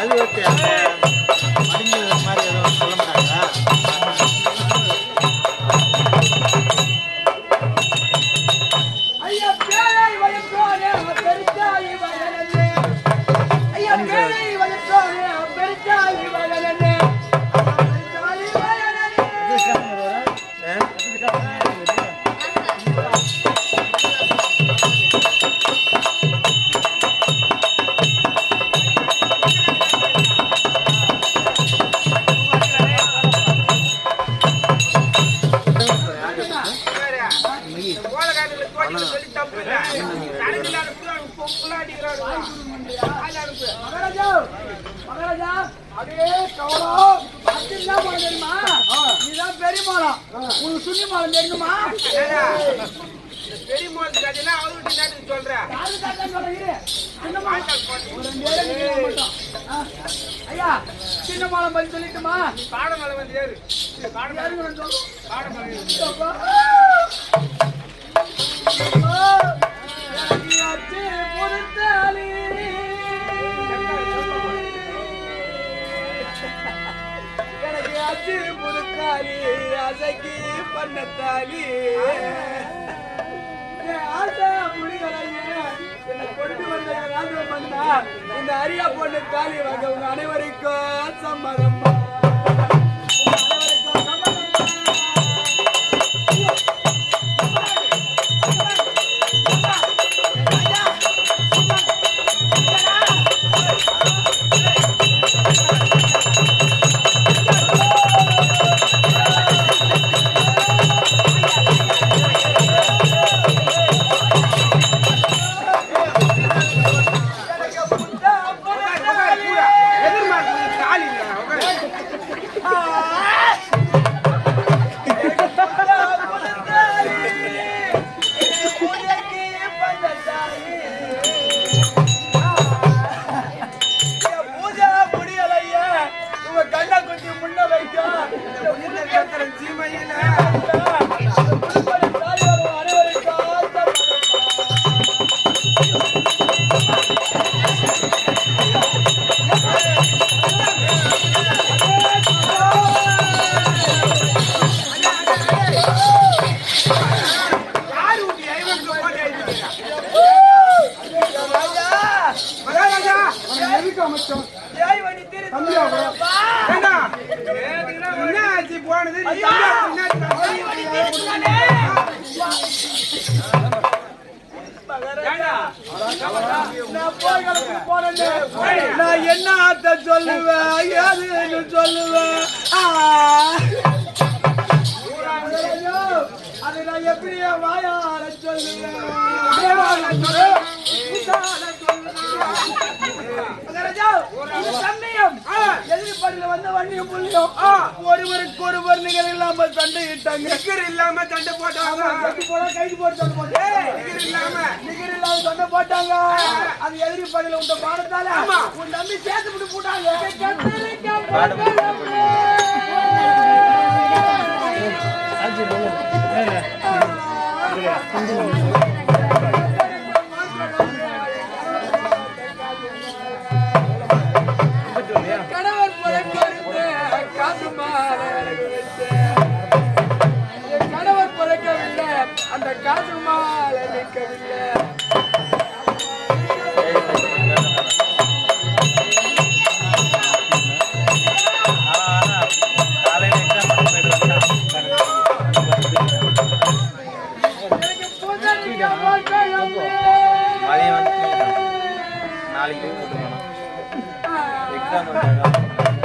அல்லா அதே கவலம் அது என்ன மாலம் தெரியுமா இதுதான் பெரிய மாலம் உனக்கு சுண்ணி மாலம் தெரியுமா ஒரு ரெண்டு ஏழு நிமிஷம் மட்டும். ஆ. ஐயா சின்ன மாலம் பத்தி சொல்லிட்டுமா யாருங்க சொல்லு அப்பா. அப்பா. யாச்சு பொறுத்தாளி. எனக்கு அச்சு பொறுத்தாளி அசைக்கு பண்ண தாலி ஆசை முடிகளையே கொண்டு வந்த ராஜ இந்த அரியா பொண்ணு தாலி வகை உங்க அனைவருக்கும் சம்மதம்மா நான் சொல்லுவேன் ஏதுன்னு சொல்லுவேன் அது நான் எப்படியே வாயால சொல்லுவேன் உசால சொல்லுவேன். எதிர்பார்க்கல வந்த வண்டியும் புள்ளியும் ஒருவருக்கு ஒருவர் நிகர் இல்லாம சண்டையிட்டாங்க நிகர் இல்லாம சண்டை போட்டாங்க கட்டி போட கைது போட்டு சண்டை போட்டு நிகர் இல்லாம நிகர் இல்லாம சண்டை போட்டாங்க அது எதிரி படையில உண்ட பாடத்தால உன் தம்பி சேர்த்து விட்டு போட்டாங்க மதியம் வந்து நாளைக்கு போட்டுக்கணும். எக்ஸாம்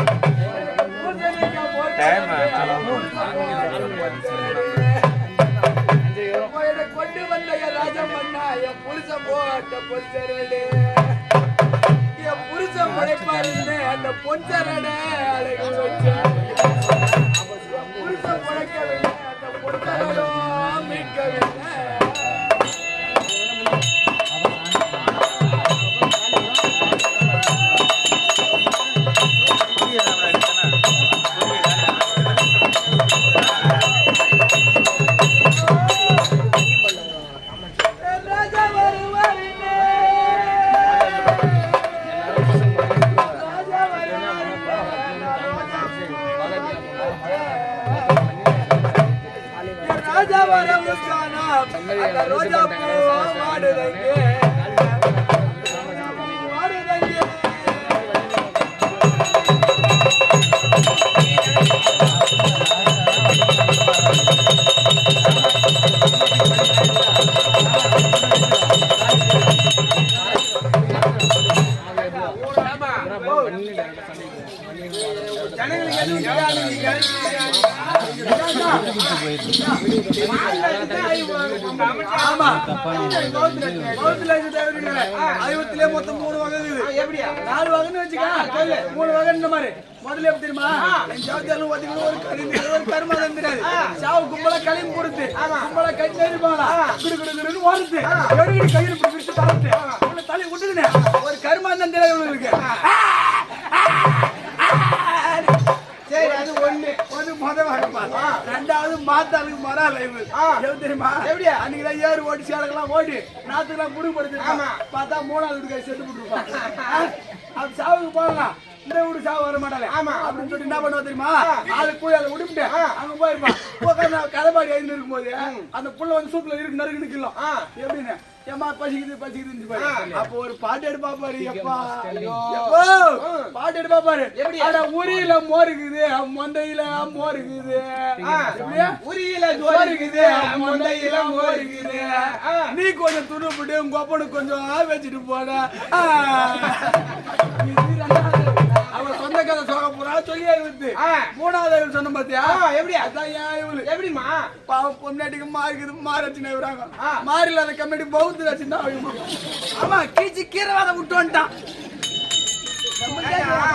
கொண்டு வந்த என் ராஜமன்னா என் புருஷன் போட்ட பொஞ்சரடு என் புருஷன் முளைப்பாருன்னு அந்த பொஞ்சரட அழகு வச்சேன் புருஷன் உழைக்கவில்லை அந்த பொஞ்சரடோ மீட்கவில்லை. அந்த ஆயுதத்திலே மொத்தம் மூணு வகை. எப்படியா நாலு வகைன்னு வச்சுக்க. மூணு வகை இந்த மாதிரி. முதல்ல எப்படி தெரியுமா? என் ஜாதியாலும் ஒதுங்கின ஒரு கரும்பு, ஒரு. சாவு கும்பலா களிம்பு கொடுத்து, கும்பலா கை நெருப்பாங்களா? குடு, குடு, குடுன்னு ஓடுது. எடுக்கிட்டு கையில இப்படி பிடிச்சு தரத்து. உள்ள தலை விட்டுக்கினே. ஒரு கருமாந்தம் தெரியாது இவனுக்கு. சரி அது ஒண்ணு ஒண்ணு முத வகைப்பா. ரெண்டாவது மாத்தாளுக்கு மர அலைவு. எப்படி தெரியுமா? எப்படியா? அன்னைக்குதான் ஏறு ஓடி சேலக்கெல்லாம் ஓடி நாத்துக்கெல்லாம். ஆமா. பார்த்தா மூணாவது வீட்டுக்கு செத்து போட்டுருப்பான். அது சாவுக்கு போகலாம் இந்த வீடு சாவு வர மாட்டாளே ஆமா. அப்படின்னு சொல்லிட்டு என்ன பண்ணுவா தெரியுமா அது போய் அதை விட்டுட்டு அங்க போயிருப்பான் கதைப்பாடி எழுந்து இருக்கும்போது அந்த புள்ள வந்து சூத்துல இருக்கு நறுக்கு நிக்கலாம் ஆ. எப்படின்னு ஏமா பசிக்குது ஆ. அப்போ ஒரு பாட்டு எடுப்பா பாரு எப்பா? பாட்டு எடுப்பா பாரு. எப்படி? அட உரியில மோர் இருக்குது மொந்தையில மோர் இருக்குது? உரியில சோறு இருக்குது மொந்தையில மோர் இருக்குது. நீ கொஞ்சம் துணு போட்டு உங்க அப்பனுக்கு கொஞ்சம் வச்சுட்டு போட. கதை சொல்ல போறா? சொல்லி இருந்து. மூணாவது அறிவு சொன்ன பாத்தியா? ஆ, எப்படியா? அதான் ஏன் இவளு. எப்படிமா பாவம் பொண்டாட்டிக்கு மாறிக்குது மாறச்சுன்னு விடுறாங்க ஆ. மாறி இல்லாத கம்மிட்டி பௌத்து வச்சுதான் ஆமா கீச்சு கீரவாத விட்டு வந்துட்டான்.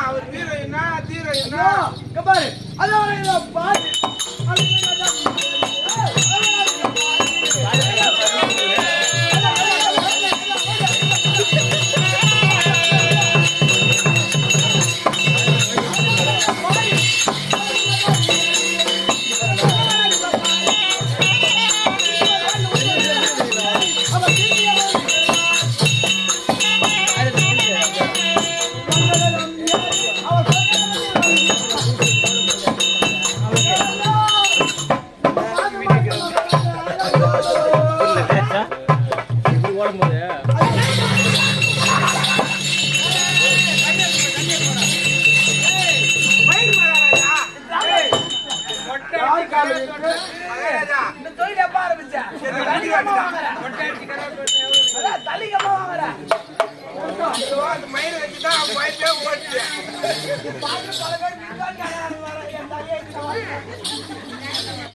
அவர் தீரோ என்ன தீரோ என்ன பாரு. அதான் இந்த தொழில் எப்ப ஆரம்பிச்ச? தலிகமா வாங்குற. அதான் வச்சுதான் பயத்தே போச்சு பல பேர்